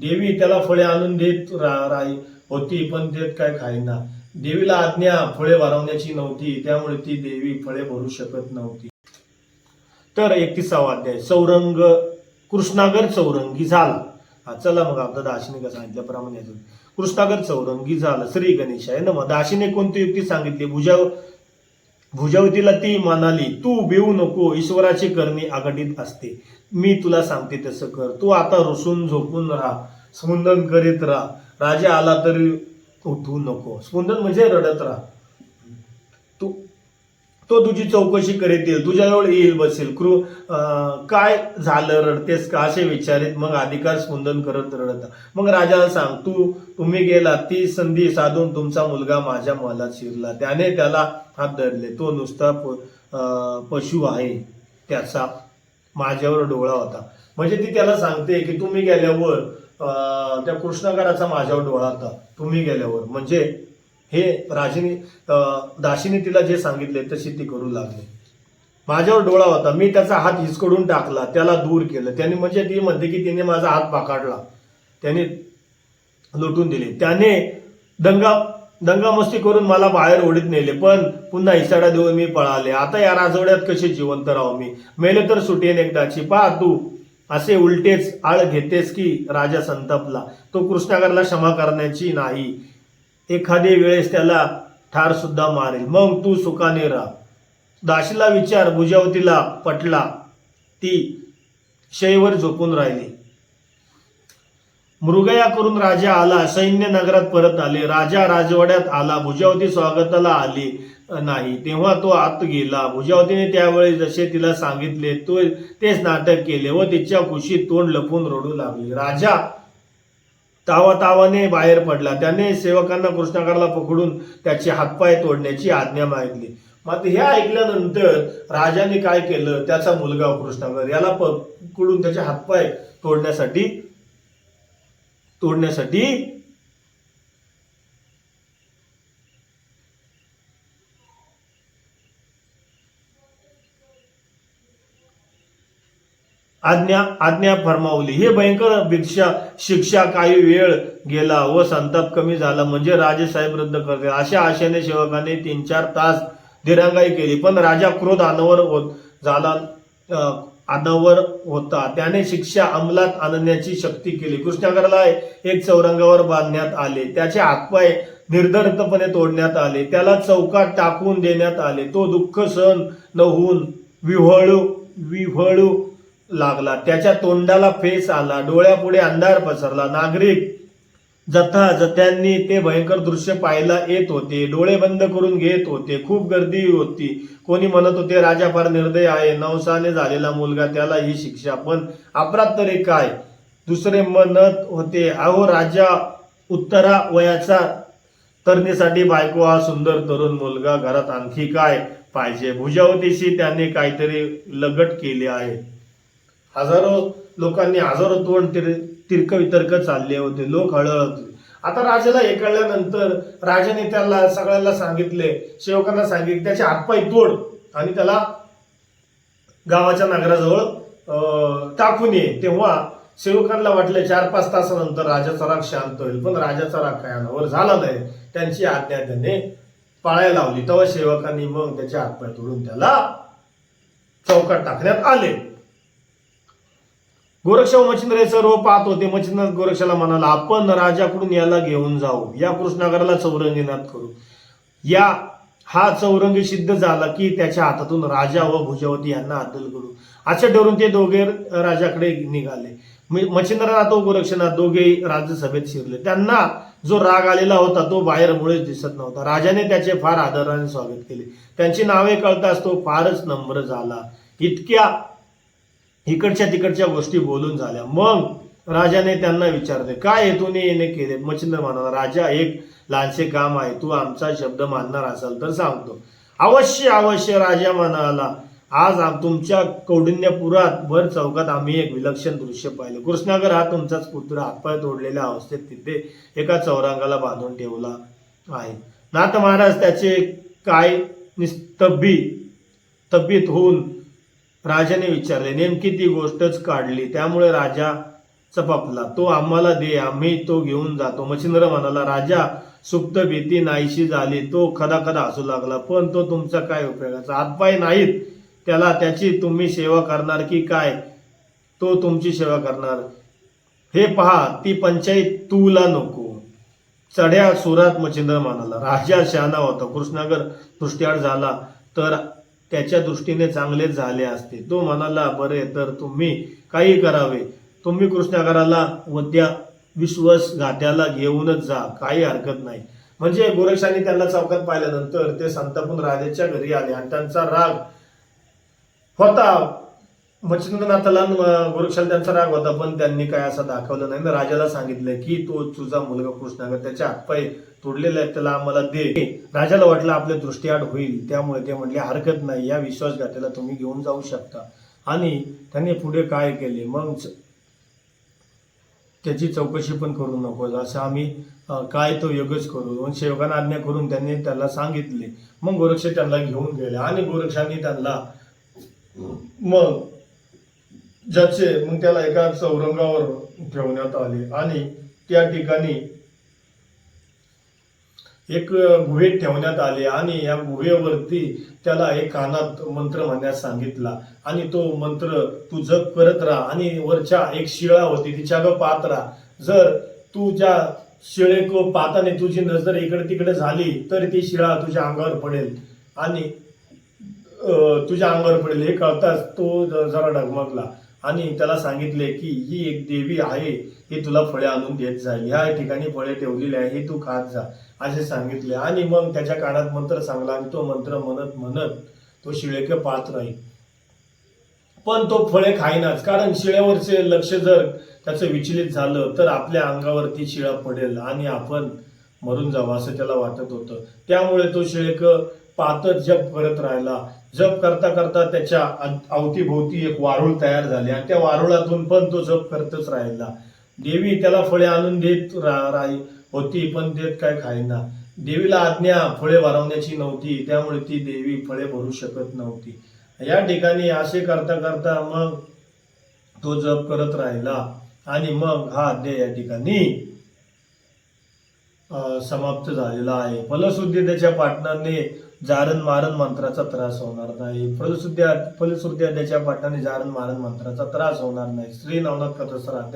देवी त्याला फळे आणून देत राही होती पण देत काय खाईना देवीला आज्ञा फळे वारवण्याची नव्हती त्यामुळे ती देवी फळे भरू शकत नव्हती. तर एकतीसावा अध्याय चौरंग कृष्णागर चौरंगी झाला. हा चला मग आपला दाशीने सांगितल्याप्रमाणे कृष्णागर चौरंगी झाला. श्री गणेशाय मग दाशीने कोणती युक्ती सांगितली? भुजा भुजवतीला ती म्हणाली तू भिवू नको ईश्वराची करणी आघाडीत असते. मी तुला सांगते तसं कर. तू आता रुसून झोपून राहा. स्पंदन करीत राहा. राजा आला तरी उठवू नको. स्पुंदन म्हणजे रडत राहा. तू तो तुझी चौकशी करीत येईल तुझ्याजवळ येईल बसेल. क्रू काय झालं रडतेस का असे विचारित मग अधिकार स्पंदन करत रडत. मग राजाला सांग तू तुम्ही गेला ती संधी साधून तुमचा मुलगा माझ्या मलात शिरला. त्याने त्याला हात धरले. तो नुसता प- पशु आहे. त्याचा माझ्यावर डोळा होता. म्हणजे ती त्याला सांगते की तुम्ही गेल्यावर त्या कृष्णाकाराचा माझ्यावर डोळा होता. तुम्ही गेल्यावर. म्हणजे हे राजिनी दाशीने तिला जे सांगितले तशी ती करू लागली. माझ्यावर डोळा होता. मी त्याचा हात हिसकडून टाकला त्याला दूर केलं. त्याने म्हणजे ती म्हणते की तिने माझा हात पाकाडला. त्याने लुटून दिले. त्याने दंगा दंगामस्ती करून मला बाहेर ओढीत नेले पण पुन्हा इशारा देऊन मी पळाले. आता या राजवड्यात कसे जिवंत राहू मी? मेले तर सुटेन एकदाची. पा तू असे उलटेच आळ घेतेस की राजा संतपला. तो कृष्णागरला क्षमा करण्याची नाही. एखादे वेळेस त्याला ठार सुद्धा मारेल. मग तू सुखाने राहा. दाशीला विचार भुजावतीला पटला ती शयवर झोपून राहिली. मृगया करून राजा आला सैन्य नगरात परत आले. राजा राजवाड्यात आला भुजावती स्वागताला आली नाही. तेव्हा तो आत गेला. भुजावतीने त्यावेळी जसे तिला सांगितले तो तेच नाटक केले व तिच्या खुशीत तोंड लपून रडू लागली. राजा तावातावाने बाहेर पडला. त्याने सेवकांना कृष्णाकरला पकडून त्याचे हातपाय तोडण्याची आज्ञा मागितली. मात्र हे ऐकल्यानंतर राजाने काय केलं? त्याचा मुलगा कृष्णाकर याला पकडून त्याचे हातपाय तोडण्यासाठी तोडण्यासाठी आज्ञा आज्ञा फरमावली. हे भयंकर भिक्षा शिक्षा काही वेळ गेला व संताप कमी झाला. म्हणजे राजेसाहेब रद्द करते अशा आशेने सेवकाने तीन चार तास दिरंगाई केली. पण राजा क्रोध अनावर होत झाला अं, अनावर होता. त्याने शिक्षा अंमलात आणण्याची शक्ती केली. कृष्णागरला एक चौरंगावर बांधण्यात आले. त्याचे हातपाय निर्धर्तपणे तोडण्यात आले. त्याला चौकात टाकून देण्यात आले. तो दुःख सहन न होऊन विव्हळू विव्हळू लागला. त्याच्या तोंडाला फेस आला डोळ्यापुढे अंधार पसरला. नागरिक जथा जथ्यांनी ते भयंकर दृश्य पाहायला येत होते. डोळे बंद करून घेत होते. खूप गर्दी होती. कोणी म्हणत होते राजा फार निर्दय आहे. नवसाने झालेला मुलगा त्याला ही शिक्षा. पण अपराध तरी काय? दुसरे म्हणत होते अहो राजा उत्तरा वयाचा तरणीसाठी बायको हा सुंदर तरुण मुलगा. घरात आणखी काय पाहिजे? भुजावतीशी त्याने काहीतरी लगट केले आहे. हजारो लोकांनी हजारो तोंड तिर तिरक वितर्क चालले होते. लोक हळहळ होते. आता राजाला एकळल्यानंतर राजाने त्याला सगळ्यांना सांगितले सेवकांना सांगितले त्याचे हातपाय तोड आणि त्याला गावाच्या नगराजवळ टाकून ये. तेव्हा सेवकांना वाटले चार पाच तासानंतर राजाचा राग शांत होईल. पण राजाचा राग काय अनावर झाला नाही. त्यांची आज्ञा त्याने पाळायला लावली. तेव्हा सेवकांनी मग त्याचे हातपाय तोडून त्याला चौकात टाकण्यात आले. गोरक्ष मच्छिंद्र हे सर्व पाहत होते. मच्छिंद्र गोरक्षाला म्हणाला आपण राजाकडून याला घेऊन जाऊ. या कृष्णागराला चौरंगीनाथ करू. या हा चौरंगी सिद्ध झाला की त्याच्या हातातून राजा व भुजावती यांना अद्दल करू. असे ठरून ते दोघे राजाकडे निघाले. म- मच्छिंद्रनाथ व गोरक्षनाथ दोघे राज्यसभेत शिरले. त्यांना जो राग आलेला होता तो बाहेर मुळेच दिसत नव्हता. राजाने त्याचे फार आदराने स्वागत केले. त्यांची नावे कळताच तो फारच नम्र झाला. इतक्या इकडच्या तिकडच्या गोष्टी बोलून झाल्या. मग राजाने त्यांना विचारले काय हेतूने येणे केले? मच्छिंद्र म्हणाला राजा एक लहानसे काम आहे. तू आमचा शब्द मानणार असाल तर सांगतो. अवश्य अवश्य राजा म्हणाला आज तुमच्या कौंडिन्यपुरात वर चौकात आम्ही एक विलक्षण दृश्य पाहिले. कृष्णागर हा तुमचाच पुत्र. हातपाय तोडलेल्या अवस्थेत तिथे एका चौरंगाला बांधून ठेवला आहे. नाथ महाराज त्याचे काय निस्तब्बी तब्बीत होऊन राजाने विचारले नेमकी ती गोष्टच काढली त्यामुळे राजा चपापला तो आम्हाला दे आम्ही तो घेऊन जातो. मच्छिंद्र म्हणाला राजा सुप्त भीती नाहीशी झाली तो खदा खदा हसू लागला पण तो तुमचा काय उपयोगाचा? हातपाय नाहीत त्याला त्याची तुम्ही सेवा करणार की काय? तो तुमची सेवा करणार. हे पहा ती पंचायत तुला नको. चढ्या सुरात मच्छिंद्र म्हणाला राजा शहाणा होता कृष्णागर दृष्ट्याड झाला तर त्याच्या दृष्टीने चांगले झाले असते. तो म्हणाला बरे तर तुम्ही काही करावे. तुम्ही कृष्णागराला वद्या विश्वासघात्याला घेऊनच जा. काही हरकत नाही. म्हणजे गोरक्षांनी त्यांना चौकात पाहिल्यानंतर ते संतापून राजाच्या घरी आले आणि त्यांचा राग होता. म्हणजे मच्छिंद्रनाथाला आणि गोरक्षाला त्यांचा राग होता पण त्यांनी काय असं दाखवलं नाही. ना राजाला सांगितलं की तो तुझा मुलगा कृष्णागर त्याच्या हातपाय तोडलेले आहेत त्याला आम्हाला दे. राजाला वाटलं आपल्या दृष्टीआड होईल त्यामुळे ते म्हटले हरकत नाही या विश्वासघाताला तुम्ही घेऊन जाऊ शकता. आणि त्यांनी पुढे काय केले? मग त्याची चौकशी पण करू नको असं आम्ही काय तो योगच करू. मग सेवकांना आज्ञा करून त्यांनी त्याला सांगितले. मग गोरक्ष त्यांना घेऊन गेले. आणि गोरक्षांनी त्यांना मग ज्याचे मग त्याला एका चौरंगावर ठेवण्यात आले. आणि त्या ठिकाणी एक गुहेत ठेवण्यात आले आणि या गुहेवरती त्याला एक कानात मंत्र म्हणण्यास सांगितला. आणि तो मंत्र तू जप करत राहा आणि वरच्या एक शिळा होती तिच्याकडे पाहत राहा. जर तू ज्या शिळेक पाताने तुझी नजर इकडे तिकडे झाली तर ती शिळा तुझ्या अंगावर पडेल. आणि तुझ्या अंगावर पडेल. हे कळताच तो जरा डगमगला. आणि त्याला सांगितले की ही एक देवी आहे ही तुला फळे आणून देत जाईल ह्या ठिकाणी फळे ठेवलेली आहे ही तू खात जा. असे सांगितले. आणि मग त्याच्या कानात मंत्र सांगला आणि तो मंत्र म्हणत म्हणत तो शिळेक पाहत राहील. पण तो फळे खाईनाच. कारण शिळेवरचे लक्ष जर त्याचं विचलित झालं तर आपल्या अंगावरती शिळा पडेल आणि आपण मरून जावं असं त्याला वाटत होतं. त्यामुळे तो शिळेक पातच जप करत राहिला. जप करता करता त्याच्या अवतीभोवती एक वारुळ तयार झाले. आणि त्या वारुळातून पण तो जप करतच राहिला. देवी त्याला फळे आणून देत राही होती पण देत काय खाईना देवीला आज्ञा फळे वारवण्याची नव्हती. त्यामुळे ती देवी फळे भरू शकत नव्हती. या ठिकाणी असे करता करता मग तो जप करत राहिला. आणि मग हा अध्याय या ठिकाणी अं, समाप्त झालेला आहे. फलश्रुती त्याच्या पाटणाने जारण मारण मंत्राचा त्रास होणार नाही. फलश्रुती फलश्रुती त्याच्या पाठाने जारण मारण मंत्राचा त्रास होणार नाही. श्री नवनाथ कथासर